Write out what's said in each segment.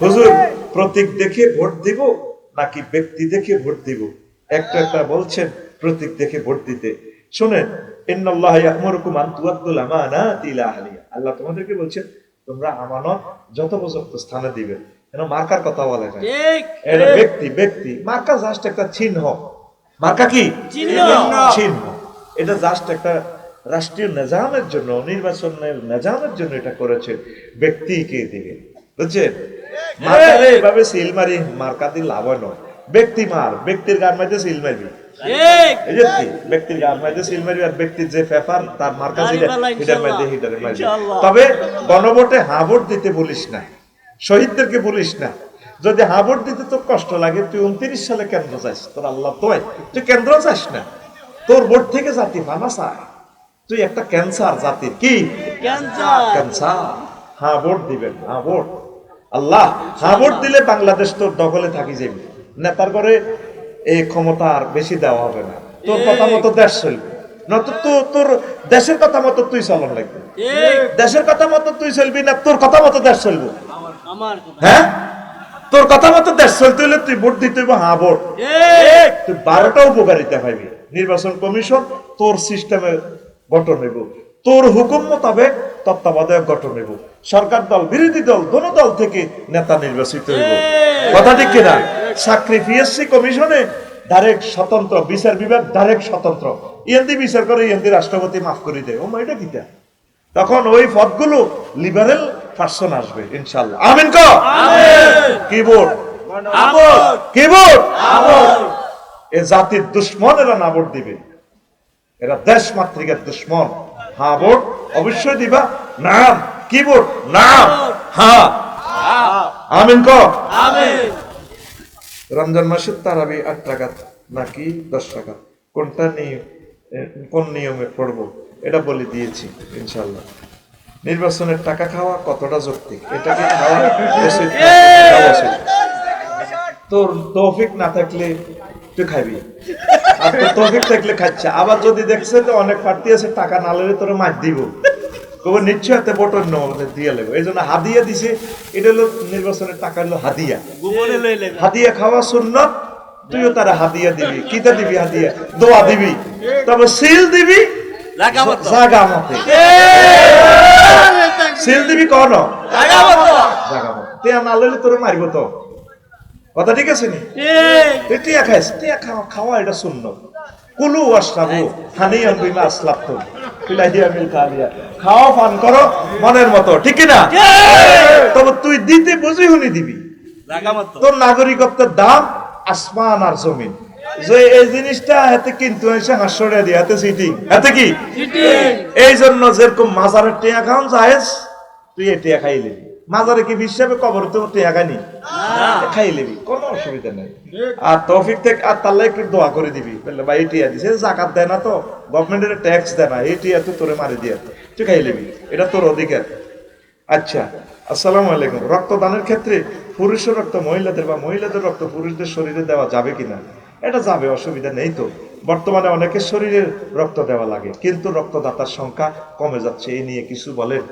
হুজুর প্রতীক দেখে ভোট দিব নাকি ব্যক্তি দেখে ভোট দিব? একটা একটা বলছেন প্রতীক দেখে ভোট দিতে। শুনেন ইন্নাল্লাহ ইয়া'মুরুকুম আন তুআদ্দুল আমানাতি ইলা আহলিহা। আল্লাহ তোমাদেরকে বলছেন তোমরা আমানত যথোপযুক্ত স্থানে দিবে। কেন মার্কার কথা বলে না? ঠিক এটা ব্যক্তি ব্যক্তি। মার্কা জাস্ট একটা চিহ্ন। মার্কা কি? চিহ্ন। এটা জাস্ট একটা রাষ্ট্রীয় নিজামের জন্য নির্বাচনের নিজামের জন্য এটা করেছে। ব্যক্তিকে দিকে বুঝছেন? মার্কারে এভাবে সিল মারি মার্কা দিয়ে লাভ নয়। ব্যক্তি মার ব্যক্তির গান মাইতে সিল মারবি? ব্যক্তির গান মাইতে সিল মারবি আর ব্যক্তির যে পেপার তার মার্কা হিটার মাইতে হিটারে মারবি তবে গণভোটে হা ভোট দিতে বলিস না। শহীদদেরকে বলিস না। যদি হা ভোট দিতে তোর কষ্ট লাগে তুই উনত্রিশ সালে কেন্দ্র চাইস তোর আল্লাহ তোয়। তুই কেন্দ্র চাস না। তোর ভোট থেকে জাতি ফানা চায়। তুই একটা ক্যান্সার জাতির কি? ক্যান্সার। ক্যান্সার। হ্যাঁ ভোট দিবেন হ্যাঁ ভোট। আল্লাহ হ্যাঁ ভোট দিলে বাংলাদেশ তোর দখলে থাকি যাবে নেতার করে এই ক্ষমতা আর বেশি দেওয়া হবে না। তোর কথা মতো দেশ চলবে। নয়তো তো তোর দেশের কথা মতো তুই চলন লাগবে। দেশের কথা মতো তুই চলবি না তোর কথা মতো দেশ চলবো। হ্যাঁ? তোর কথা মতো দেশ চলতে হলে তুই ভোট দিতে হইব ভোট। ঠিক তুই বারোটা উপকারিতা পাইবি। নির্বাচন কমিশন তোর সিস্টেমে গঠন হইব। তোর হুকুম মোতাবেক তত্ত্বাবধায়ক গঠন হইব। সরকার দল বিরোধী দল দোনো দল থেকে নেতা নির্বাচিত হইব। কথা ঠিক কিনা? চাকরি পিএসসি কমিশনে ডাইরেক্ট স্বতন্ত্র বিচার বিভাগ ডাইরেক্ট স্বতন্ত্র। ইয়েন্দি বিচার করে ইয়েন্দি রাষ্ট্রপতি মাফ করে দেয়। ও এটা কিটা? তখন ওই পদগুলো লিবারেল পার্সন আসবে ইনশাল্লাহ আমিন ক কিবোর্ড। কিবোর্ড! এ জাতির দুশ্মন এরা না ভোট দিবে। এরা দেশ মাতৃকার দুশ্মন। হ্যাঁ ভোট। অবশ্যই দিবা। নাম কি ভোট নাম। হ্যাঁ আমিন ক। আমিন। রমজান মাসের তারাবি আট টাকা নাকি দশ টাকা কোনটা নিয়ে কোন নিয়মে পড়ব? এটা বলে দিয়েছি ইনশাল্লাহ নির্বাচনের টাকা খাওয়া কতটা যৌক্তিক? এটাকে খাওয়া খাওয়া উচিত। তোর তৌফিক না থাকলে তুই খাবি আর তোর তৌফিক থাকলে খাচ্ছে। আবার যদি দেখছে যে অনেক প্রার্থী আছে টাকা না লেগে তোর মাছ দিব। কবে নিশ্চয় হাতে বটন আমাদের দিয়ে লেগে এই জন্য হাদিয়া দিছে এটা হলো নির্বাচনের টাকা হলো হাদিয়া। হাদিয়া খাওয়া সুন্নত তুইও তারা হাদিয়া দিবি। কিতা দিবি হাদিয়া? দোয়া দিবি। তবে সিল দিবি লাগা জাগা মতে সিল দিবি কন? লাগা মতো জাগা মতে তে না লইলে তোর মারিব তো। কথা ঠিক আছে নি? টিয়া খাইস টিয়া খাওয়া খাওয়া এটা সুন্নত। কুলু ওয়াশরাবু হানিয়ান বিমা আসলাফতুম ফিলাহিয়া মিল কালিয়া খাওয়া পান করো মনের মতো ঠিক না তবে তুই দিতে বুঝি হুনি দিবি। তোর নাগরিকত্বের দাম আসমান আর জমিন। যে এই জিনিসটা হাতে কিন্তু এসে হাস্যটা দিয়ে হাতে সিটিং। হাতে কি? এই জন্য যেরকম মাজারের টিয়া খাওয়ান জায়েজ তুই এই টিয়া খাই লিবি মাজারে কি হিসাবে কবর তো টিয়া খানি খাই লিবি কোনো অসুবিধা নেই। আর তৌফিক থেকে আর তাল্লা একটু দোয়া করে দিবি। বললে ভাই এই টিয়া দিছে জাকাত দেয় না তো? গভর্নমেন্টের ট্যাক্স দেয় না। এই টিয়া তো তোরে মারি দিয়ে। তুই খাই লিবি এটা তোর অধিকার। আচ্ছা আসসালামু আলাইকুম। রক্তদানের ক্ষেত্রে পুরুষের রক্ত মহিলাদের বা মহিলাদের রক্ত পুরুষদের শরীরে দেওয়া যাবে কিনা? এটা যাবে অসুবিধা নেই তো। বর্তমানে অনেকের শরীরে রক্ত দেওয়া লাগে কিন্তু রক্তদাতার সংখ্যা কমে যাচ্ছে। এই নিয়ে কিছু বলেন।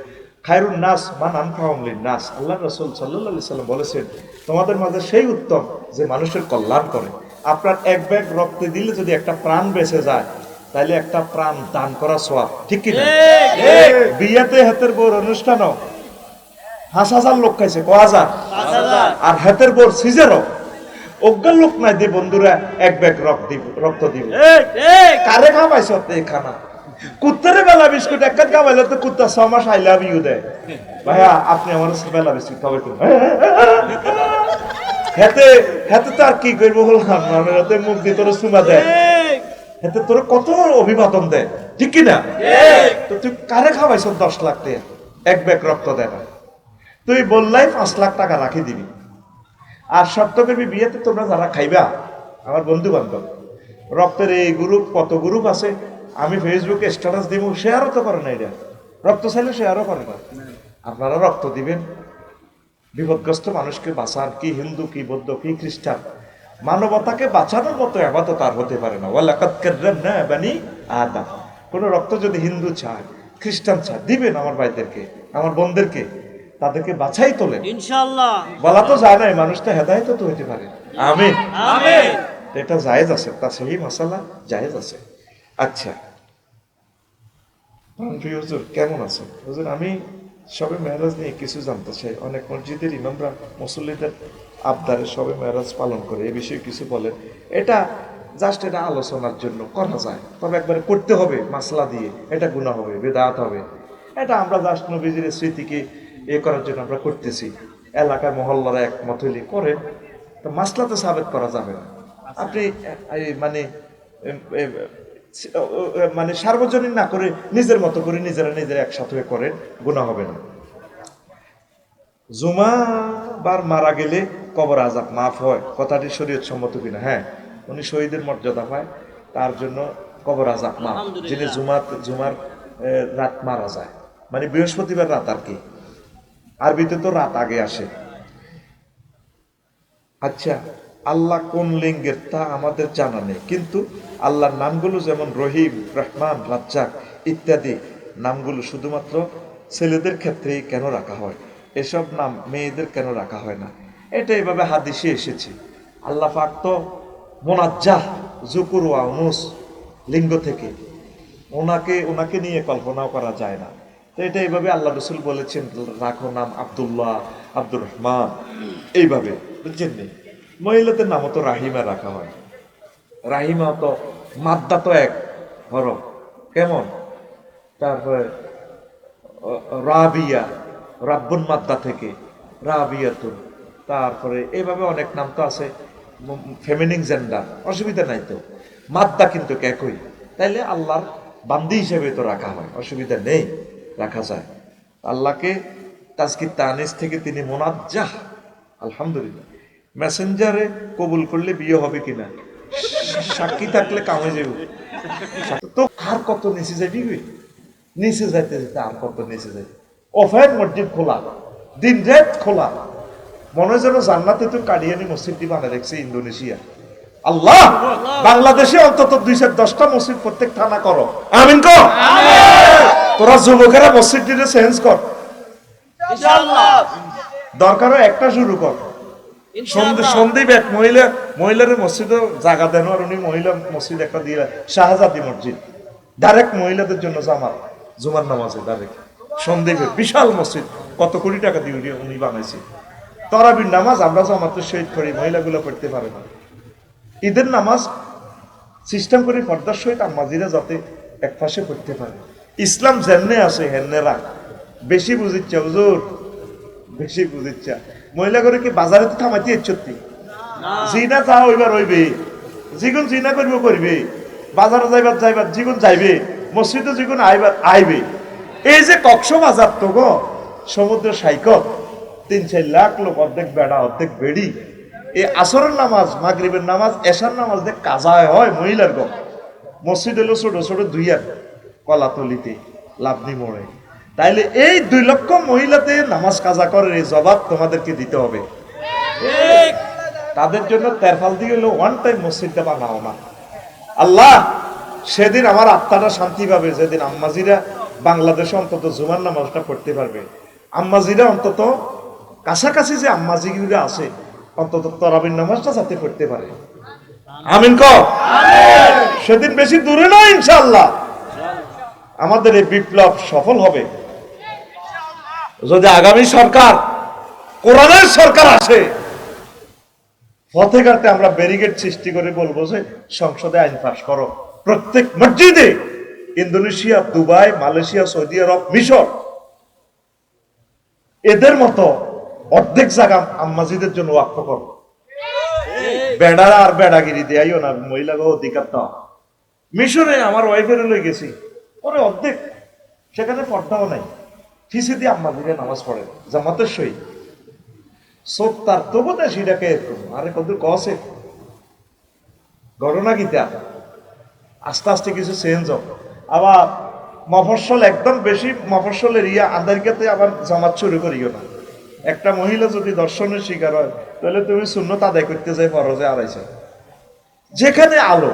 খায়রুন নাস মান আনফাউমলিন নাস আল্লাহ রসুল সাল্লাহ সাল্লাম বলেছেন তোমাদের মাঝে সেই উত্তম যে মানুষের কল্যাণ করে। আপনার এক ব্যাগ রক্তে দিলে যদি একটা প্রাণ বেঁচে যায় তাহলে একটা প্রাণ দান করা সোয়াব ঠিক কিনা? বিয়েতে হাতের বউর অনুষ্ঠানও পাঁচ হাজার লোক খাইছে ক হাজার? আর হাতের বোর সিজারও। অজ্ঞান লোক নাই দি বন্ধুরা এক ব্যাগ রক্ত দিব রক্ত দিব। কারে খাওয়াইছ? এই খানা। কুত্তারে বেলা বিস্কুট, এক কাজ খাওয়াইলে তো কুত্তা ছ মাস আই লাভ ইউ দেয়। ভাইয়া, আপনি আমার বেলা বিস্কুট খাওয়াইতেন হেতে হেতে তো আর কি করব বললাম মানে হাতে মুখ দিয়ে তোর সুমা দেয়। হেতে তোর কত অভিবাদন দেয়, ঠিক কি না ঠিক তো তুই কারে খাওয়াইছ দশ লাখ টাকা? এক ব্যাগ রক্ত দেয় না। তুই বললাই পাঁচ লাখ টাকা রাখি দিবি। আর শর্ত করবি, বিয়েতে তোমরা যারা খাইবা, আমার বন্ধু বান্ধব রক্তের এই গ্রুপ, কত গ্রুপ আছে আমি ফেসবুকে স্ট্যাটাস দিব শেয়ারও তো করে না এটা রক্ত চাইলে শেয়ারও করে না। আপনারা রক্ত দিবেন। বিপদগ্রস্ত মানুষকে বাঁচান কি হিন্দু কি বৌদ্ধ কি খ্রিস্টান মানবতাকে বাঁচানোর মতো আবাদত তার হতে পারে না। ওয়ালাকাত কাররামনা বানি আদম। কোন রক্ত যদি হিন্দু চায় খ্রিস্টান চায় দিবেন আমার ভাইদেরকে আমার বোনদেরকে তাদেরকে বাছাই তোলেন। ইনশাআল্লাহ। বলা তো যায় নাই মানুষ তো হেদায়ত তো হইতে পারে। আমিন। আমিন। এটা জায়েজ আছে তা সেই মশালা জায়েজ আছে। আচ্ছা প্রাণপ্রিয় হুজুর কেমন আছেন? হুজুর আমি সবে মেহরাজ নিয়ে কিছু জানতে চাই। অনেক মসজিদের ইমামরা মুসল্লিদের আবদারে সবে মেহরাজ পালন করে এ বিষয়ে কিছু বলেন। এটা জাস্ট এটা আলোচনার জন্য করা যায়। তবে একবারে করতে হবে মাসলা দিয়ে। এটা গুণা হবে বেদাত হবে। এটা আমরা জাস্ট নবীজির স্মৃতিকে এ করার জন্য আমরা করতেছি। এলাকার মহল্লারা একমত হইলে করে। তো মাসলা তো সাবেক করা যাবে না। আপনি মানে মানে সার্বজনীন না করে নিজের মতো করে নিজেরা নিজেরা একসাথে করেন গুণা হবে না। জুমা বার মারা গেলে কবর আজাব মাফ হয় কথাটি শরীয়ত সম্মত কিনা? হ্যাঁ উনি শহীদের মর্যাদা পায় তার জন্য কবর আজাব মাফ। যিনি জুমার জুমার রাত মারা যায় মানে বৃহস্পতিবার রাত আর কি। আরবিতে তো রাত আগে আসে। আচ্ছা আল্লাহ কোন লিঙ্গের তা আমাদের জানা নেই। কিন্তু আল্লাহর নামগুলো যেমন রহিম, রহমান, রাজ্জাক ইত্যাদি নামগুলো শুধুমাত্র ছেলেদের ক্ষেত্রেই কেন রাখা হয়? এসব নাম মেয়েদের কেন রাখা হয় না? এটা এভাবে হাদিসে এসেছে। আল্লাহ পাক তো মোনাজ্জাহ জুকুর ওয়া উনুস লিঙ্গ থেকে ওনাকে ওনাকে নিয়ে কল্পনাও করা যায় না। তো এটা এইভাবে আল্লাহ রসুল বলেছেন, রাখো নাম আব্দুল্লাহ, আব্দুর রহমান। এইভাবে, বুঝছেন নি? মহিলাদের নামও তো রাহিমা রাখা হয়। রাহিমা তো মাদ্দা তো এক হরফ। কেমন? তারপরে রাবিয়া রাব্বুন মাদ্দা থেকে রাবিয়াতুন। তারপরে এইভাবে অনেক নাম তো আছে ফেমিনিং জেন্ডার অসুবিধা নাই তো। মাদ্দা কিন্তু একই। তাইলে আল্লাহর বান্দি হিসেবে তো রাখা হয়, অসুবিধা নেই, রাখা যায়। আল্লাহকে তাজকি তানিস থেকে তিনি মোনাজ্জাহ, আলহামদুলিল্লাহ। মেসেঞ্জারে কবুল করলে বিয়ে হবে কিনা? সাক্ষী থাকলে কামে যাবে তো আর কত নিচে যাবি? নিচে যাইতে যেতে আর কত নিচে যাই অফায়ত মসজিদ খোলা। দিন রাত খোলা। মনে হয় যেন জান্নাতে তো কাডিয়ানি মসজিদটি বানিয়ে রেখেছে ইন্দোনেশিয়া। আল্লাহ! বাংলাদেশে অন্তত দুইশো দশটা মসজিদ প্রত্যেক থানা করো। আমিন কর। তোরা যুবকেরা মসজিদটিতে চেঞ্জ কর। দরকার একটা শুরু কর। এক মহিলা মহিলার জায়গা দেন আর উনি মহিলা মসজিদ একটা দিয়ে শাহজাদি মসজিদ। ডাইরেক্ট মহিলাদের জন্য জুমার নামাজে ডাইরেক্ট বিশাল মসজিদ। কত কোটি টাকা দিয়ে উনি- বানাইছে। তরাবির নামাজ আমরা শহীদ করি, মহিলাগুলো পড়তে পারে না। ঈদের নামাজ সিস্টেম করে পর্দার সহিত আম্মাজিরা যাতে এক পাশে পড়তে পারে। ইসলাম যেমনে আছে হেন্নেরা বেশি বুঝিচ্ছে, হুজুর। বেশি বুঝিচ্ছা। মহিলা করে কি বাজারে তো থামাইতে ইচ্ছতি জিনা যা হইবার হইবে যিগুন জিনা করিব করিবে বাজারে যাইবার যাইবার যিগুন যাইবে মসজিদে যিগুন আইবার আইবে এই যে কক্স বাজার তো গো সমুদ্র সাইকত তিন চার লাখ লোক অর্ধেক বেড়া অর্ধেক বেড়ি এই আসরের নামাজ মাগরিবের নামাজ এশার নামাজ দেখ কাজা হয় মহিলার গো মসজিদ হলো ছোট ছোট দুইয়ার কলাতলিতে লাভনি মোড়ে তাইলে এই দুই লক্ষ মহিলাতে নামাজ কাজা করে এই জবাব তোমাদেরকে দিতে হবে। তাদের জন্য তেরফাল দিয়ে হলো ওয়ান টাইম মসজিদটা বানাও না আল্লাহ সেদিন আমার আত্মাটা শান্তি পাবে যেদিন আম্মাজিরা বাংলাদেশে অন্তত জুমার নামাজটা পড়তে পারবে। আম্মাজিরা অন্তত কাছাকাছি যে আম্মাজিরা আছে অন্তত তরাবির নামাজটা যাতে পড়তে পারে। আমিন ক সেদিন বেশি দূরে নয় ইনশাল্লাহ আমাদের এই বিপ্লব সফল হবে। যদি আগামী সরকার, কোরআনের সরকার আসে পথে আমরা ব্যারিকেড সৃষ্টি করে বলব যে সংসদে আইন পাশ করো। প্রত্যেক মসজিদে ইন্দোনেশিয়া, দুবাই, মালয়েশিয়া, সৌদি আরব, মিশর, এদের মতো অর্ধেক জায়গা আম্মাজিদের জন্য ওয়াক্ফ করো। বেড়া আর বেড়াগিরি দেয়াইও না মহিলাকে অধিকার দাও। মিশরে আমার ওয়াইফের লই গেছি পরে অর্ধেক, সেখানে পর্দাও নাই। ফিসে দিয়ে আম্মাজিরা নামাজ পড়ে? জামাতের সহিত চোখ তার তবু না সেটাকে আরে কত কসে ঘটনা গীতা। আস্তে আস্তে কিছু চেঞ্জ হোক। আবার মফস্বল একদম বেশি, মফস্বলের ইয়া আন্দারিকাতে আবার জামাত শুরু করিও না। একটা মহিলা যদি দর্শনের শিকার হয়, তাহলে তুমি শূন্য আদায় করতে যাই, ফরজে আড়াইছে যেখানে আলো,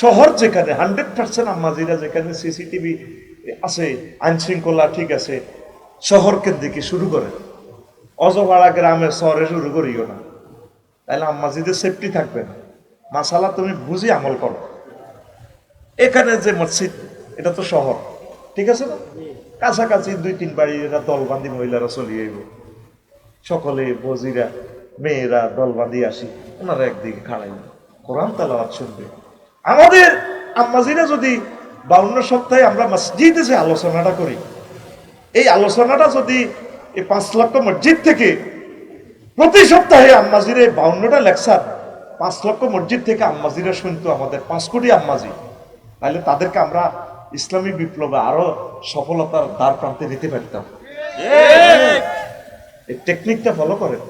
শহর যেখানে হান্ড্রেড পার্সেন্ট আম্মাজিরা যেখানে সিসিটিভি আছে, আইন শৃঙ্খলা ঠিক আছে শহর কেন্দ্রিকে শুরু করেন। অজপাড়া গ্রামের শহরে শুরু করিও না। তাহলে আম্মাজিদের সেফটি থাকবে না। মাসালা তুমি বুঝি আমল করো। এখানে যে মসজিদ, এটা তো শহর, ঠিক আছে না? কাছাকাছি দুই তিন বাড়ি এরা দলবান্ধি মহিলারা চলিয়ে আইব। সকলে বজিরা, মেয়েরা দলবান্ধি আসি, ওনারা একদিকে খাড়াই কোরআন তালাওয়াত শুনবে। আমাদের আম্মাজিরা যদি বাউন্ন সপ্তাহে আমরা মসজিদে যে আলোচনাটা করি এই আলোচনাটা যদি এই পাঁচ লক্ষ মসজিদ থেকে প্রতি সপ্তাহে আম্মাজিরে বাউন্নটা লেকচার পাঁচ লক্ষ মসজিদ থেকে আম্মাজিরা শুনতো আমাদের পাঁচ কোটি আম্মাজি। তাহলে তাদেরকে আমরা ইসলামী বিপ্লবে আরও সফলতার দ্বার প্রান্তে নিতে পারতাম। এই টেকনিকটা ফলো করেন।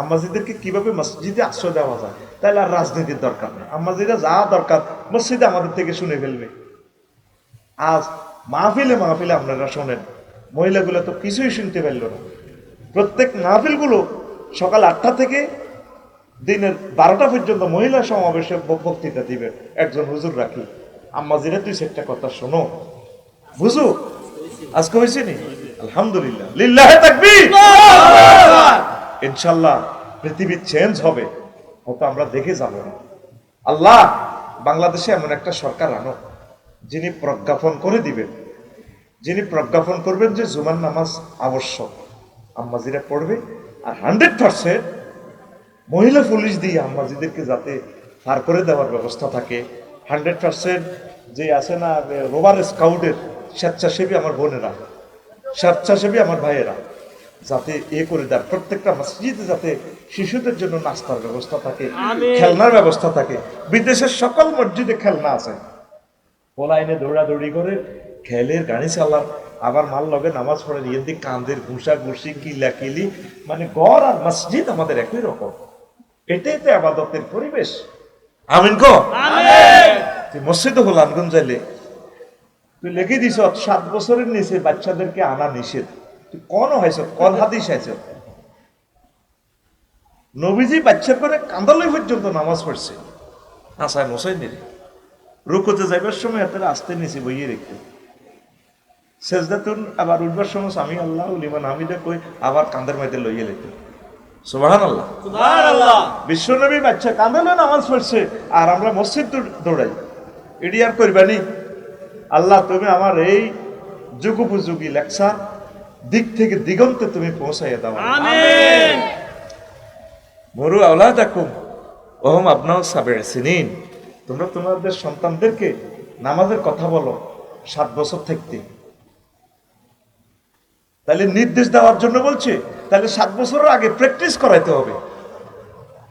আম্মাজিদেরকে কীভাবে মসজিদে আশ্রয় দেওয়া যায়, তাহলে আর রাজনীতির দরকার নেই। আম্মাজিরা যা দরকার মসজিদে আমাদের থেকে শুনে ফেলবে। আজ মাহফিলে মাহফিলে আপনারা শোনেন, মহিলাগুলো তো কিছুই শুনতে পারল না। প্রত্যেক মাহফিলগুলো সকাল আটটা থেকে দিনের বারোটা পর্যন্ত মহিলা সমাবেশে বক্তৃতা দিবেন একজন হুজুর রাখি, আম্মাজিরা দুই চারটা কথা শোনো। বুঝু আজকে হয়েছে নি? আলহামদুলিল্লাহ। লিল্লাহে ইনশাল্লাহ পৃথিবী চেঞ্জ হবে, হয়তো আমরা দেখে যাব। না আল্লাহ বাংলাদেশে এমন একটা সরকার আনো, যিনি প্রজ্ঞাপন করে দিবেন। যিনি প্রজ্ঞাপন করবেন যে জুমার নামাজ আবশ্যক। আম্মাজিরা পড়বে আর হান্ড্রেড পার্সেন্ট মহিলা পুলিশ দিয়ে আম্মাজিদেরকে যাতে পার করে দেওয়ার ব্যবস্থা থাকে। হান্ড্রেড পার্সেন্ট যে আছে না রোবার স্কাউটের স্বেচ্ছাসেবী আমার বোনেরা, স্বেচ্ছাসেবী আমার ভাইয়েরা। যাতে এ করে দেয়। প্রত্যেকটা মসজিদে যাতে শিশুদের জন্য নাস্তার ব্যবস্থা থাকে খেলনার ব্যবস্থা থাকে। বিদেশের সকল মসজিদে খেলনা আছে। পোলাইনে দৌড়াদৌড়ি করে খেলের গাড়ি চালার আবার মাল লগে নামাজ পড়ে নিয়ে দিক কান্দের ঘুষা ঘুষি কিলা কিলি। মানে গড় আর মসজিদ আমাদের একই রকম। এটাই তো আবাদতের পরিবেশ। আমিন কো মসজিদে হল যাইলে। তুই লিখে দিছ সাত বছরের নিচে বাচ্চাদেরকে আনা নিষেধ। তুই কোন হয়েছ কোন হাদিস হয়েছ নবীজি বাচ্চা করে কান্দালই পর্যন্ত নামাজ পড়ছে। আসায় মশাই নিরে রুকুতে যাইবার সময় হাতের আস্তে নিচে বইয়ে রেখে। সেজদাতুন আবার উঠবার সময় স্বামী আল্লাহ লিমান হামিদে কই আবার কান্দের মাইতে লইয়ে লেখে। সুবাহান আল্লাহ বিশ্বনবী বাচ্চা কাঁদালে নামাজ পড়ছে আর আমরা মসজিদ দৌড়াই। এটি আর করবানি আল্লাহ তুমি আমার এই যুগোপযোগী লেকচা দিক থেকে দিগন্তে তুমি পৌঁছাইয়া দাও মরু আওলা দেখুন ওহম আপনাও সাবের সিনিন। তোমরা তোমাদের সন্তানদেরকে নামাজের কথা বলো সাত বছর থাকতে। তাহলে নির্দেশ দেওয়ার জন্য বলছে তাহলে সাত বছরের আগে প্র্যাকটিস করাইতে হবে।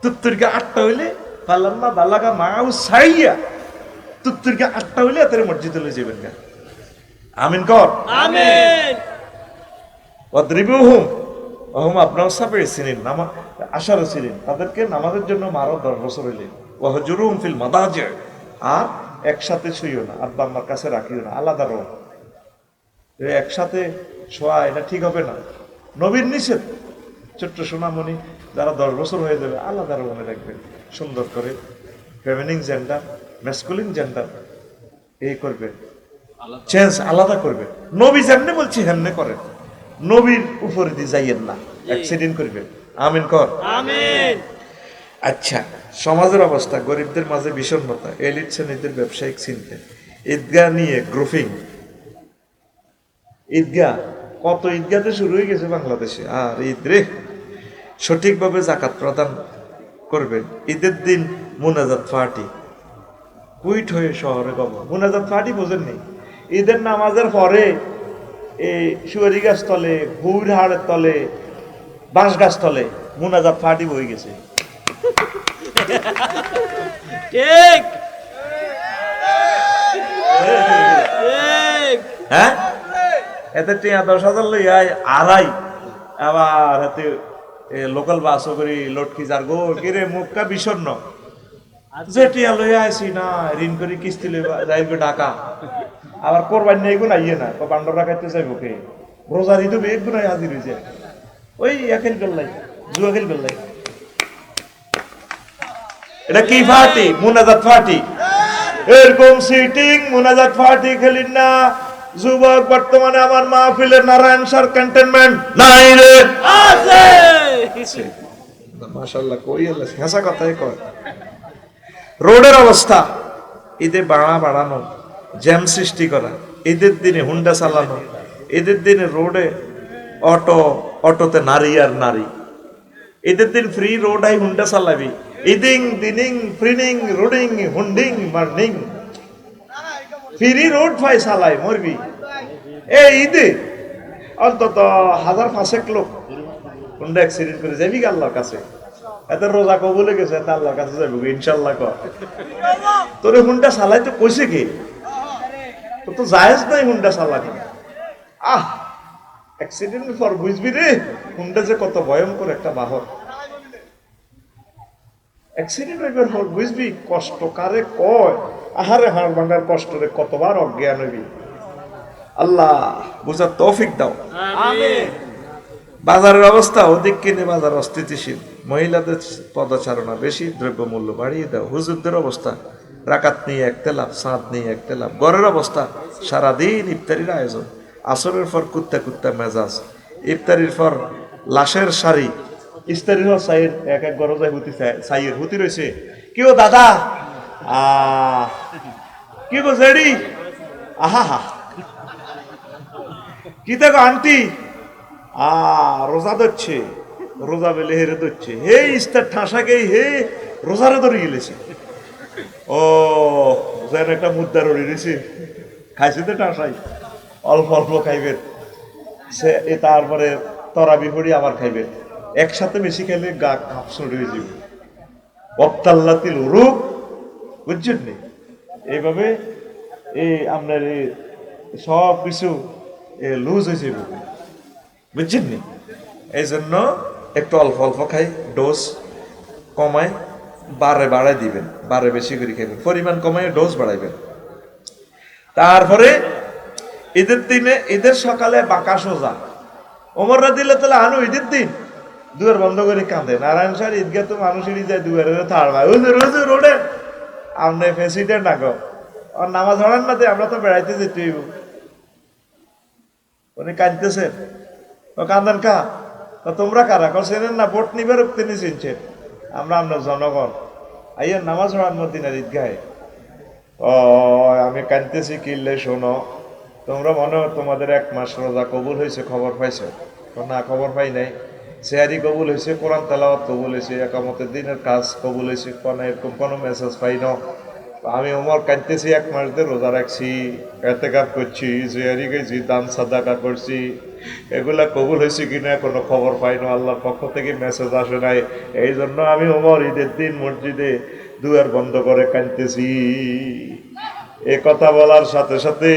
তুত্তুরকে আটটা হইলে পাল্লাম্মা বালাগা মাউ সাইয়া তুত্তুরকে আটটা হইলে তাদের মসজিদে লয়ে যাবেন গা। আমিন কর। আমিন। অদ্রিবুহুম অহম আপনার সাপে ছিলেন নামা আশারও ছিলেন তাদেরকে নামাজের জন্য মারো দশ বছর হইলে ওহজুরুম ফিল মাদাজে আর একসাথে শুইও না আব্বা আম্মার কাছে রাখিও না আলাদা রো একসাথে শোয়া এটা ঠিক হবে না। নবীর নিষেধ। ছোট্ট সোনামণি যারা দশ বছর হয়ে যাবে আলাদা মনে রাখবেন সুন্দর করে ফেমিনিং জেন্ডার ম্যাসকুলিন জেন্ডার এই করবে চেঞ্জ আলাদা করবে নবী যেমনি বলছি হেমনে করেন। নবীর উপরে দিয়ে যাইয়েন না। অ্যাক্সিডেন্ট করবেন। আমিন কর। আমিন। আচ্ছা সমাজের অবস্থা গরিবদের মাঝে বিষণ্ণতা এলিট শ্রেণীদের ব্যবসায়িক চিন্তা ঈদগাহ নিয়ে গ্রুপিং ঈদগাহ কত ঈদগাতে শুরু হয়ে গেছে বাংলাদেশে? আর ঈদ রে সঠিকভাবে জাকাত প্রদান করবেন। ঈদের দিন মুনাজাত পার্টি কুইট হয়ে শহরে গব মুনাজাত পার্টি বোঝেননি? ঈদের নামাজের পরে এই সুয়ারি গাছ তলে হুইর হাড়ের তলে বাঁশ গাছ তলে মুনাজাত পার্টি বই গেছে। ঠিক। হ্যাঁ? এতে টিয়া দশ হাজার লই আড়াই। আবার হাতে লোকাল বাসও করি লটকি যার গো কিরে মুখটা বিষণ্ণ। যে টিয়া লই আইছি না ঋণ করি কিস্তি লই যাইবে ঢাকা। আবার কোরবান নেই গুণ আইয়ে না তো বান্ডর রাখাইতে যাইব কে? রোজার ঈদ এক গুণাই হাজির হয়েছে ওই একেল বেল্লাই জুয়া খেল বেল্লাই। এটা কি পার্টি মুনাজাত পার্টি এরকম সিটিং মুনাজাত পার্টি খেলিন না। যুবক বর্তমানে আমার মাহফিলে নারায়ণ সার ক্যান্টনমেন্ট নাই রে। আছে। মাশাল্লাহ কই আল্লাহ হেসা কথাই কয়। রোডের অবস্থা ঈদে বাড়া বাড়ানো। জ্যাম সৃষ্টি করা। ঈদের দিনে হুন্ডা চালানো, ঈদের দিনে রোডে অটো, অটোতে নারী আর নারী। ঈদের দিন ফ্রি রোড আই হুন্ডা চালাবি। ইদিং দিনিং, ফ্রিনিং, রোডিং, হুন্ডিং মার্নিং ফ্রি রোড ফাই চালাই, মরবি। এই ঈদে অন্তত হাজার পাঁচেক লোক হুন্ডা অ্যাক্সিডেন্ট করে যাবি আল্লাহর কাছে? এত রোজা কবুলে গেছে এত আল্লাহর কাছে যাবি, ইনশাল্লাহ কর। তোর হুন্ডা চালাই তো কইছে কি? তো তো জায়েজ নাই হুন্ডা চালানি। আহ অ্যাক্সিডেন্ট পর বুঝবি রে হুন্ডা যে কত ভয়ঙ্কর একটা বাহন অ্যাক্সিডেন্ট হইবার পর বুঝবি কষ্ট কারে কয়? আহারে হাড় ভাঙার কষ্ট রে কতবার অজ্ঞান হইবি আল্লাহ বুঝার তৌফিক দাও। বাজারের অবস্থা অধিক কিনে বাজার অস্থিতিশীল। মহিলাদের পদচারণা বেশি দ্রব্যমূল্য বাড়িয়ে দাও। হুজুরদের অবস্থা রাকাত নিয়ে একতে লাভ, সাঁত নিয়ে একতে লাভ। ঘরের অবস্থা, সারাদিন ইফতারির আয়োজন। আসরের পর কুত্তা কুত্তা মেজাজ। ইফতারির পর লাশের শাড়ি। ইফতারির পর সাইয়ের এক এক গরম যায় হুতি সাইয়ের হুতি রয়েছে। কেউ দাদা? কি গো জেডি? আহা হা কি দেখো আন্টি? আ রোজা ধরছে। রোজা বেলে হেরে ধরছে। হে ইস্তার ঠাসাকে হে, রোজারে ধরে গেলেছে। ও, যেন একটা মুদ্রা রড়ি রয়েছে খাইছে তো ঠাসাই অল্প অল্প খাইবেন। সে তারপরে তরা বিপরি আবার খাইবেন। একসাথে বেশি খাইলে গা কাপসড় হয়ে যাবে। অপ্তাল্লাতিল রূপ, বুঝছেন নি? এইভাবে এই আপনার এই সব কিছু লুজ হয়েছে বুঝছেন নি? এই জন্য একটু অল্প অল্প খাই, ডোজ কমায়। বারে বাড়াই দিবেন, বারে বেশি করে খাইবেন পরিমাণ কমায় ডোজ বাড়াইবেন। তারপরে ঈদের দিনে, ঈদের সকালে বাঁকা সোজা। ওমররা দিলে তাহলে আনু ঈদের দিন দুয়ার বন্ধ করে কাঁদে। নারায়ণ স্যার ঈদগাহ তো মানুষেরই যায় দুয়ারে থাড় ভাই যে রোজ রোডে আপনি প্রেসিডেন্ট না গো আর নামাজ হড়ান না আমরা তো বেড়াইতে যেতে হইব। উনি কাঁদতেছেন। ও কান্দেন কা? তোমরা কারা? চেনেন না, ভোট নিবে তিনি চিনছেন আমরা আমরা জনগণ। আইয়া নামাজ হড়ান মদিনার ঈদগাহে? ও আমি কাঁদতেছি কিনলে শোনো। তোমরা মনে তোমাদের এক মাস রোজা কবুল হয়েছে, খবর পাইছো? না, খবর পাই নাই। সেহারি কবুল হয়েছে, কোরআন তেলাওয়াত কবুল হয়েছে, একামতের দিনের কাজ কবুল হয়েছে, কোনো এরকম কোনো মেসেজ পাই না। আমি ওমর কাঁদতেছি, এক মাস ধরে রোজা রাখছি এতেকাপ করছি জেহারি গেছি দান সাদাকা করছি। এগুলা কবুল হয়েছে কিনা কোনো খবর পাই না, আল্লাহর পক্ষ থেকে মেসেজ আসে নাই। এই জন্য আমি ওমর ঈদের দিন মসজিদে দুয়ার বন্ধ করে কাঁদতেছি। এ কথা বলার সাথে সাথে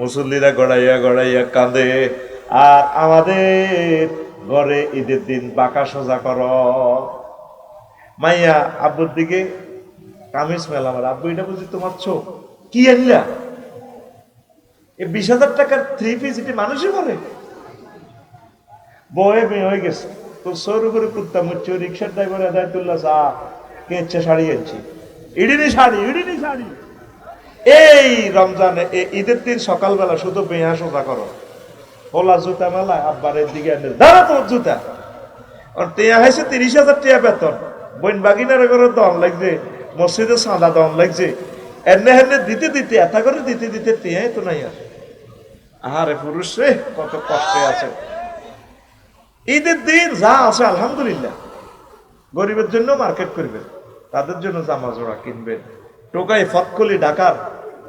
মুসল্লিরা গড়াইয়া গড়াইয়া কাঁদে। আর আমাদের ঘরে ঈদের দিন বাঁকা সোজা কর। মাইয়া, আব্বুর দিকে কামিজ মেলা আমার আব্বু এটা বুঝি তোমার চোখ কি আনলা? এ বিশ হাজার টাকার থ্রি পিস এটি মানুষই করে বয়ে মেয়ে হয়ে গেছে। তো সৌর করে কুত্তা মুচ্ছে রিক্সার ড্রাইভার আদায়তুল্লাহ চা কেচ্ছে শাড়ি আনছি ইডিনি শাড়ি ইডিনি শাড়ি। এই রমজানে ঈদের দিন সকালবেলা শুধু বেয়া সোজা করো। হোলা জুতা মেলা আব্বারের দিকে আনে, দাঁড়া তোর জুতা। টেয়া হয়েছে তিরিশ হাজার টিয়া বেতন। বইন বাগিনার করে দম লাগছে, মসজিদে সাদা দম লাগছে। এনে হেনে দিতে দিতে এত করে দিতে দিতে টিয়াই তো নাই আর। আহারে পুরুষ রে কত কষ্টে আছে। ঈদের দিন যা আছে আলহামদুলিল্লাহ। গরিবের জন্য মার্কেট করবেন তাদের জন্য জামা জোড়া কিনবেন। টোকাই ফতকলি ঢাকার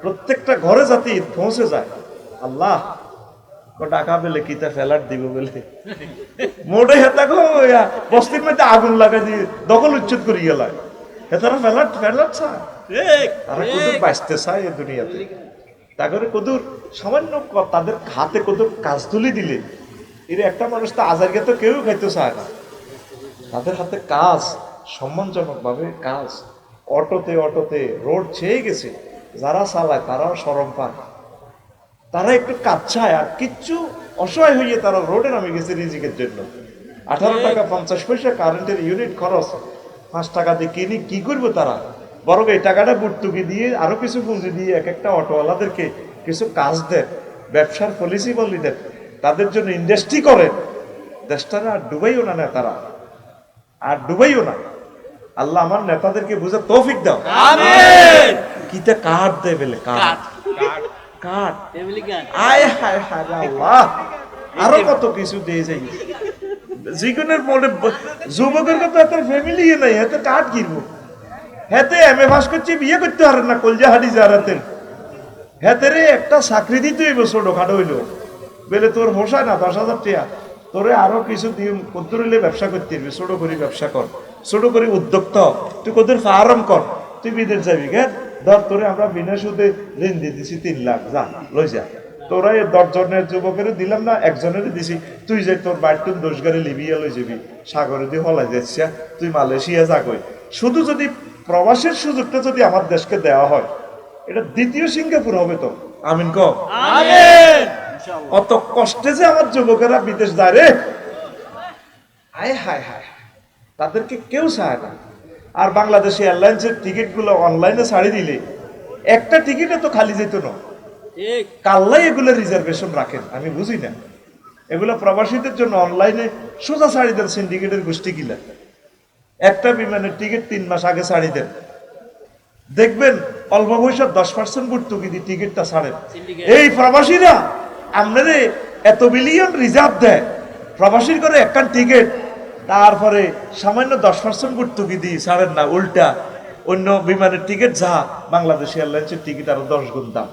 প্রত্যেকটা ঘরে যাতে ঈদ পৌঁছে যায়। আল্লাহ টাকা পেলে কিতা ফেলার দিব বলে। মোটে হেতা গো বস্তির মধ্যে আগুন লাগাই দিয়ে দখল উচ্ছেদ করি গেল হেতারা ফেলার ফেলার চা ঠিক তারা কদুর বাঁচতে চায় এই দুনিয়াতে। তারপরে কদুর, সামান্য তাদের হাতে কদুর কাজ তুলি দিলে, এর একটা মানুষ তো আজারকে তো কেউ খাইতে চায় না। তাদের হাতে কাজ সম্মানজনক ভাবে কাজ, অটোতে অটোতে রোড ছেয়ে গেছে, যারা চালায় তারাও সরম পান তারা একটু কাজ চায় আর কিচ্ছু অসহায় হয়ে তারা রোডে নামে গেছে রিজিকের জন্য। আঠারো টাকা পঞ্চাশ পয়সা কারেন্টের ইউনিট খরচ, পাঁচ টাকা দিয়ে কিনি, কি করব তারা? বরং এই টাকাটা বুটতুকি দিয়ে আরও কিছু পুঁজি দিয়ে এক একটা অটোওয়ালাদেরকে কিছু কাজ দেয় ব্যবসার পলিসি বলি দেন তাদের জন্য ইন্ডাস্ট্রি করেন। দেশটারা আর ডুবাইও না নেতারা। আর ডুবাইও না। আল্লাহ আমার নেতাদেরকে বুঝে তৌফিক দাও। আমিন! কিটা কাঠ দেয় বলে কাঠ। কাঠ। আয় হায় হায় আল্লাহ। আরও কত কিছু দিয়ে যাই। জীবনের মনে যুবকের কথা এত ফ্যামিলি নাই এত কাঠ কিনবো। হেতে এম এ পাস করছে, বিয়ে করতে পারেন না, কলজা হাডি হেতে রে একটা চাকরি দিতে হইব ছোট খাটো হইল। বেলে, তোর হোসায় না, দশ হাজার টাকা তোরে আরও কিছু দিয়ে কদ্দুর হইলে ব্যবসা করতে হইবে, ছোট করে ব্যবসা কর। ছোট করে উদ্যোক্তা। তুই কদ্দুর ফার্ম কর, তুই বিদেশ যাবি গে ধর, তোরে আমরা বিনা সুদে ঋণ দিয়ে দিছি তিন লাখ, যা, লই যা। তোরা এই দশ জনের যুবকের দিলাম না একজনের দিছি। তুই যে তোর বাড়ির দোষ গাড়ি লিবিয়া লই যাবি, সাগরে দিয়ে হলাই যাচ্ছিস তুই মালয়েশিয়া যা কই। শুধু যদি প্রবাসের সুযোগটা যদি আমার দেশকে দেওয়া হয় এটা দ্বিতীয় সিঙ্গাপুর হবে তো। আমিন ক। অত কষ্টে যে আমার যুবকেরা বিদেশ যায় রে। হায় হায় হায় তাদেরকে কেউ চায় না। আর বাংলাদেশে এয়ারলাইন্সের টিকিটগুলো অনলাইনে ছাড়ি দিলে একটা টিকিটে তো খালি যেত না। কাল্লাই এগুলো রিজার্ভেশন রাখেন আমি বুঝি না। এগুলো প্রবাসীদের জন্য অনলাইনে সোজা ছাড়ি দেন সিন্ডিকেটের গোষ্ঠী কিলা একটা বিমানের টিকিট তিন মাস আগে ছাড়ি দেন। দেখবেন অল্প বয়সের দশ পার্সেন্ট ভর্তুকি দিয়ে টিকিটটা ছাড়েন। এই প্রবাসীরা আপনারে এত বিলিয়ন রিজার্ভ দেয় প্রবাসীর করে একখান টিকিট তারপরে সামান্য দশ পার্সেন্ট ভর্তুকি দিয়ে ছাড়েন না উল্টা। অন্য বিমানের টিকিট যা বাংলাদেশ এয়ারলাইন্সের টিকিট আরও দশ গুণ দাম।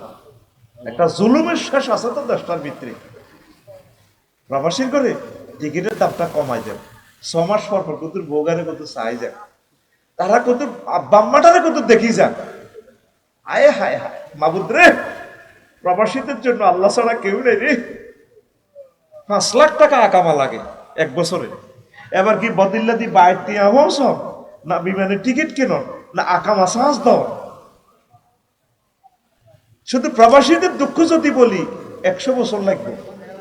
একটা জুলুমের শেষ আছে তো দশটার ভিতরে। প্রবাসীর করে টিকিটের দামটা কমাই দেন। ছ মাস পর পর কত বোগারে কত চাই যান তারা কত বাম্মাটারে কত দেখি যান আয় হায় হায়, মাবুদ রে, প্রবাসীদের জন্য আল্লাহ ছাড়া কেউ নেই রে। পাঁচ লাখ টাকা আকামা লাগে এক বছরে। এবার কি বদিল্লা দি বাইর হও সব? না বিমানের টিকিট কেন না আকামা সাহস দাও শুধু প্রবাসীদের দুঃখ যদি বলি, একশো বছর লাগবে।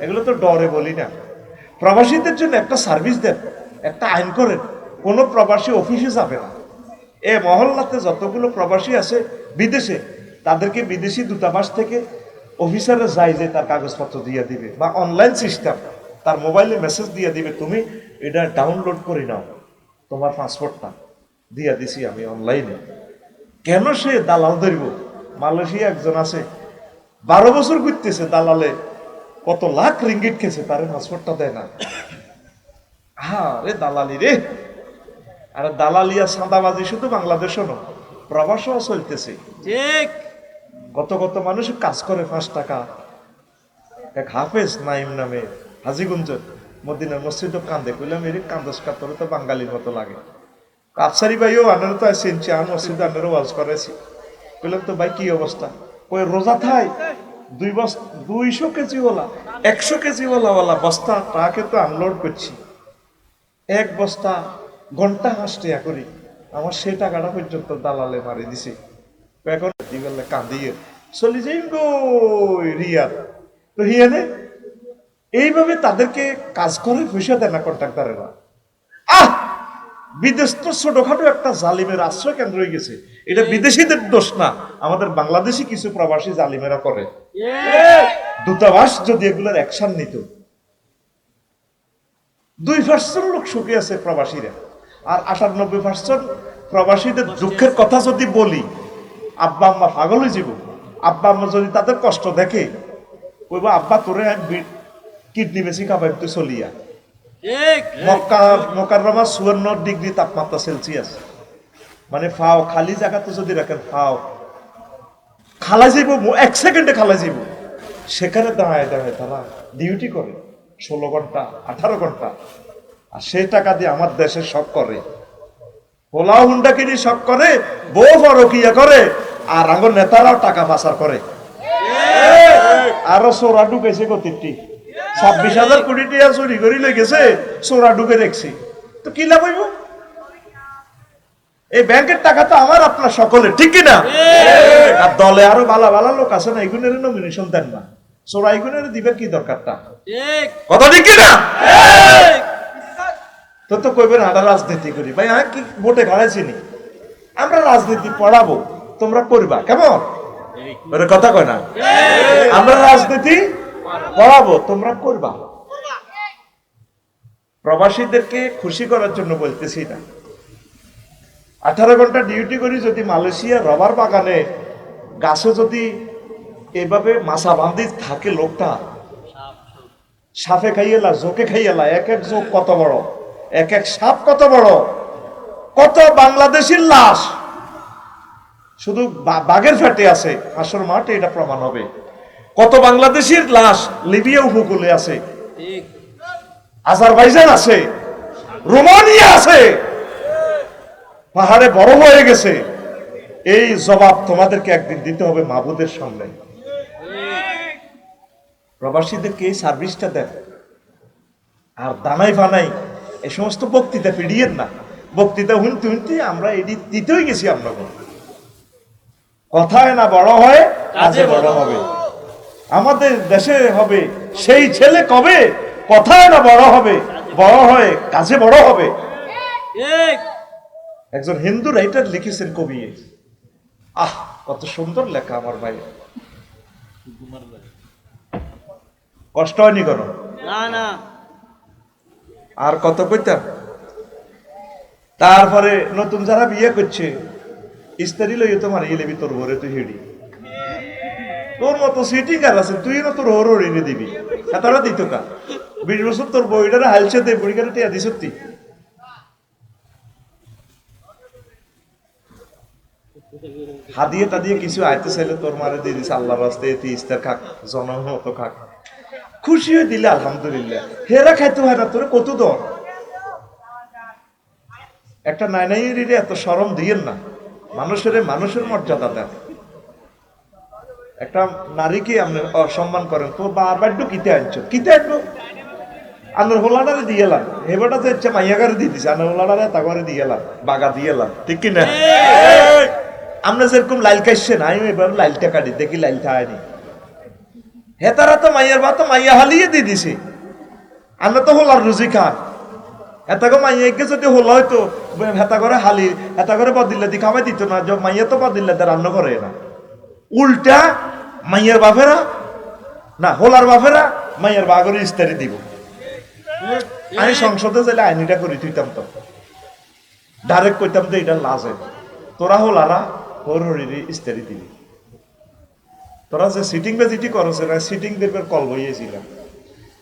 এগুলো তো ডরে বলি না। প্রবাসীদের জন্য একটা সার্ভিস দেন। একটা আইন করেন, কোনো প্রবাসী অফিসে যাবে না। এ মহল্লাতে যতগুলো প্রবাসী আছে বিদেশে, তাদেরকে বিদেশি দূতাবাস থেকে অফিসারে যাই যে তার কাগজপত্র দিয়ে দিবে বা অনলাইন সিস্টেম, তার মোবাইলে মেসেজ দিয়ে দিবে, তুমি এটা ডাউনলোড করে নাও, তোমার পাসপোর্টটা দিয়ে দিছি আমি অনলাইনে। কেন সে দালাল ধরব? মালয়েশিয়া একজন আছে, বারো বছর ঘুরতেছে, দালালে কত লাখ রিঙ্গিট খেছে তার পাসপোর্টটা দেয় না। হ্যাঁ রে দালালি রে। আরে দালালিয়া সাদাবাজি শুধু বাংলাদেশও নয় প্রবাসও চলতেছে। ঠিক। কত কত মানুষ কাজ করে পাঁচ টাকা। এক হাফেজ নাইম নামে হাজিগঞ্জ মদিনার মসজিদ কান্দে। কইলাম এর কান্দস কাতরে তো বাঙালির মতো লাগে। আফসারি ভাইও আনারও তো চিনছি আর মসজিদ আনারও ওয়াজ করেছি কইলাম তো ভাই কি অবস্থা? কই রোজা থাই দুই বস্তা দুইশো কেজি ওলা একশো কেজি ওলা ওলা বস্তা তাকে তো আনলোড করছি। এক বস্তা ঘণ্টা হাসটিয়া করি। আমার সেই টাকাটা পর্যন্ত দালালে মারি দিছি। এখন দিবেলে কাঁদিয়ে চলে যাই গো রিয়াদ। তো হিয়ানে এইভাবে তাদেরকে কাজ করে পয়সা দেয় না কন্ট্রাক্টারেরা। আহ! বিদেশ তো ছোটখাটো একটা জালিমের আশ্রয় কেন্দ্র হয়ে গেছে। এটা বিদেশিদের দোষ না। আমাদের বাংলাদেশি কিছু প্রবাসী জালিমেরা করে। দূতাবাস যদি এগুলোর অ্যাকশন নিত দুই পার্সেন্ট লোক সুখী আছে প্রবাসীরা। আর আটানব্বই পার্সেন্ট প্রবাসীদের দুঃখের কথা যদি বলি আব্বা আম্মা পাগল হয়ে যাব। আব্বা আম্মা যদি তাদের কষ্ট দেখে কইব আব্বা তোরে কিডনি বেশি খাবার তুই চলিয়া। মক্কা মোকাররমা চুয়ান্ন ডিগ্রি তাপমাত্রা সেলসিয়াস। মানে ফাও খালি জায়গাতে যদি রাখেন ফাও খালা যাইব এক সেকেন্ডে খালা যাইব। সেখানে দাঁড়ায় দাঁড়ায় তারা ডিউটি করে। ষোলো ঘণ্টা আঠারো ঘণ্টা। আর সেই টাকা দিয়ে আমার দেশে শখ করে। পোলাও হুন্ডা কিনি শখ করে বউ ফরকিয়া করে আর আঙ্গর নেতারাও টাকা পাচার করে। আরও সোরা ঢুকেছে গতিটি ছাব্বিশ হাজার কোটি টাকা চুরি করি লেগেছে সোরা ঢুকে দেখছি। তো কি লাভ হইব? এই ব্যাংকের টাকা তো আমার আপনার সকলে ঠিক কিনা? আর দলে আরও ভালো ভালো লোক আছে না এগুনের নমিনেশন দেন না। সোরা এগুনের দিবেন কি দরকারটা? কথা ঠিক কিনা ঠিক। তো তো কইবেন আমরা রাজনীতি করি। ভাই আমি কি ভোটে খাড়াইছি নি আমরা রাজনীতি পড়াবো। তোমরা করবা কেমন? কথা কয় না? আমরা রাজনীতি পড়াবো তোমরা করবা প্রবাসীদেরকে খুশি করার জন্য বলতেছি না আঠারো ঘণ্টা ডিউটি করি যদি মালয়েশিয়া রবার বাগানে গাছও যদি এভাবে মাছা বান্ধি থাকে লোকটা। সাপে খাইয়েলা জোকে খাইয়েলা এক এক জোক কত বড়? এক এক সাপ কত বড়? কত বাংলাদেশের লাশ? শুধু বাঘের ফ্যাটে আছে আসর মাঠে এটা প্রমাণ হবে। কত বাংলাদেশের লাশ লিবিয়া উপকূলে আছে? আজারবাইজান আছে? রোমানিয়া আছে? পাহাড়ে বড় হয়ে গেছে। এই জবাব তোমাদেরকে একদিন দিতে হবে মাবুদের সামনে। প্রবাসীদেরকে এই সার্ভিসটা দেন। আর দানাই ফানাই এই সমস্ত বক্তৃতা পিড়িয়েন না। বক্তৃতা হুনতে হুনতে আমরা এটি দিতেই গেছি আমরা কথায় না বড় হয় কাজে বড় হবে। আমাদের দেশে হবে সেই ছেলে কবে? কথায় না বড় হবে। বড় হয় কাজে বড় হবে। একজন হিন্দু রাইটার লিখেছেন কবি আহ কত সুন্দর লেখা আমার ভাই। কষ্ট হয়নি কোনো? না না। আর কত কইতাম তারপরে নতুন যারা বিয়ে করছে স্ত্রী লইয়ে তোমার ইলেবি তোর ঘরে তুই হেডি। তোর মতো সিটিং আর আছে? তুই না তোর হর এনে দিবি। তারা দিত কা বিশ বছর তোর বইটারে হালছে দে বুড়িকারে টিয়া দিস সত্যি। হাদিয়ে টাদিয়ে কিছু আইতে চাইলে তোর মারে দিয়ে দিছে আল্লাহ তুই ইস্তার খাক জনম মতো খাক। খুশি হয়ে দিলে আলহামদুলিল্লাহ। হেরা খাইতে হয় না তোর কত দর একটা নাই নাই রে এত সরম দিয়েন না। মানুষের মানুষের মর্যাদা দেন। একটা নারীকে আপনি অসম্মান করেন তো বারবার একটু কিতে আনছো? কিতে আনব আনার হোলাডারে দিয়ে এলাম। হেবাটা তো ইচ্ছে মাইয়াগারে দিয়ে দিছে আনার হোলাডারে তাগরে দিয়ে এলাম বাগা দিয়ে এলাম। ঠিক কি না আমরা যেরকম লাইল খাইছেন আমি এবার লাইলটা কাটি দেখি লাইলটা আয়নি হেতারা তো মাইয়ার বা তো মাইয়া হালিয়ে দিয়ে দিছে। আমরা তো হোলার রুজি খান হেতা মাইয়াকে যদি হলো হয়তো হেতা করে হালি হেতা করে বদিল্লা দি খামাই দিত না, যে মাইয়া তো বদিল্লা দিয়ে রান্না করে না। উল্টা মাইয়ার বাপেরা, না, হোলার বাপেরা মাইয়ার বাগরে ইস্তারি দিব। আমি সংসদে যাইলে আইনিটা করে, তুইতাম তো। ডাইরেক্ট কইতাম তো এটা লাজে তোরা হোলারা হোর হরিরে ইস্তারি দিবি। তোরা যে সিটিং বা জিটি করছে না সিটিং দেখবার কল বইয়েছিলাম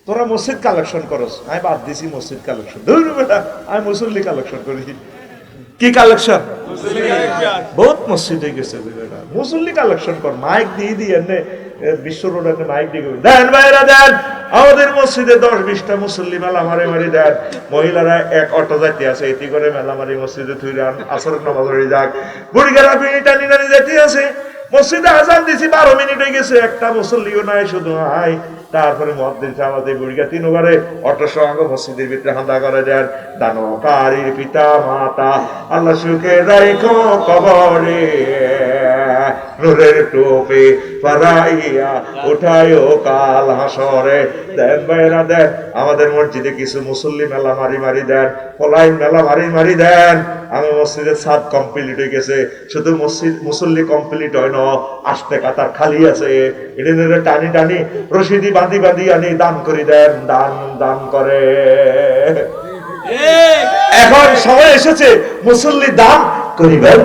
তোরা মসজিদ কালেকশন করস, আমি বাদ দিছি মসজিদ কালেকশন ধরু বেটা, আমি মুসল্লি কালেকশন করি। কি কালেকশন বহুত মসজিদে গেছে বেটা। মুসল্লি কালেকশন কর মাইক দিয়ে দিয়ে এনে বিশ্ব রোড একটা মাইক দিয়ে দেন ভাইরা, দেন! আমাদের মসজিদে দশ বিশটা মুসল্লি মেলা মারি মারি দেন। মহিলারা এক অটো যাইতে আছে, এটি করে মেলা মারি মসজিদে থুই রান আসর নামাজ হয়ে যাক। বুড়িগারা বিড়ি টানি টানি যেতে আছে। মসজিদে আজান দিছি, বারো মিনিট হয়ে গেছে, একটা মুসল্লিও নাই, শুধু আই তারপরে মহাদ্দিন আমাদের বুড়িগা তিন ওভারে অটো সঙ্গ মসজিদের ভিতরে হাঁদা করে দেন। দানকারীর পিতা, মাতা, আল্লাহ সুখে রাইখো কবরে। নূরের টোপে পারাইয়া উঠায়ও কাল হাসরে। দেন বাইরা দেন। আমাদের মসজিদে কিছু মুসল্লি মেলা মারি মারি দেন পলাই মেলা মারি মারি দেন। আমি মসজিদের ছাদ কমপ্লিট হয়ে গেছে। শুধু মসজিদ মুসল্লি কমপ্লিট হয় না আসতে কাতার খালি আছে। এটা টানি টানি রশিদি বাঁধি বাঁধি আনি দান করি দেন দান দান করে। এখন সময় এসেছে মুসল্লি দান করিবার।